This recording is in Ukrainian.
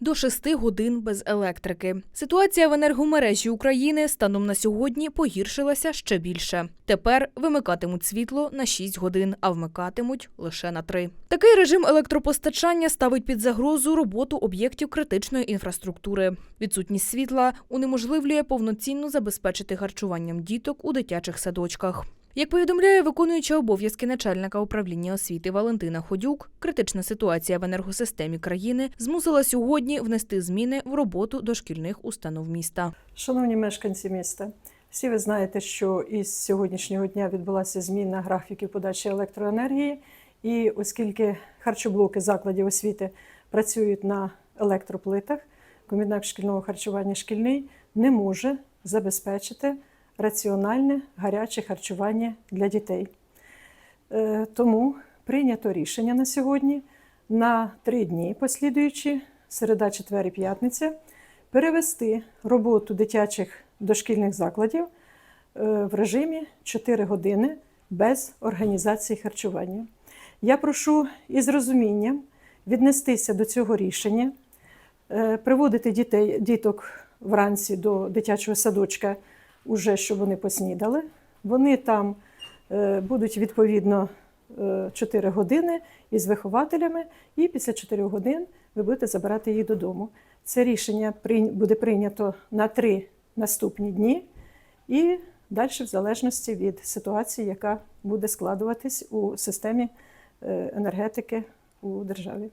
до 6 годин без електрики. Ситуація в енергомережі України станом на сьогодні погіршилася ще більше. Тепер вимикатимуть світло на 6 годин, а вмикатимуть лише на 3. Такий режим електропостачання ставить під загрозу роботу об'єктів критичної інфраструктури. Відсутність світла унеможливлює повноцінно забезпечити харчуванням діток у дитячих садочках. Як повідомляє виконуюча обов'язки начальника управління освіти Валентина Ходюк, критична ситуація в енергосистемі країни змусила сьогодні внести зміни в роботу дошкільних установ міста. Шановні мешканці міста, всі ви знаєте, що із сьогоднішнього дня відбулася зміна графіків подачі електроенергії, і оскільки харчоблоки закладів освіти працюють на електроплитах, комбінат шкільного харчування шкільний не може забезпечити раціональне гаряче харчування для дітей. Е, Тому прийнято рішення на сьогодні на три дні послідуючі, середа, четвер і п'ятниця, перевести роботу дитячих дошкільних закладів е, в режимі 4 години без організації харчування. Я прошу із розумінням віднестися до цього рішення, е, приводити дітей, діток вранці до дитячого садочка, уже щоб вони поснідали. Вони там е, будуть відповідно е, 4 години із вихователями, і після 4 годин ви будете забирати їх додому. Це рішення буде прийнято на три наступні дні і далі в залежності від ситуації, яка буде складуватись у системі е, енергетики у державі.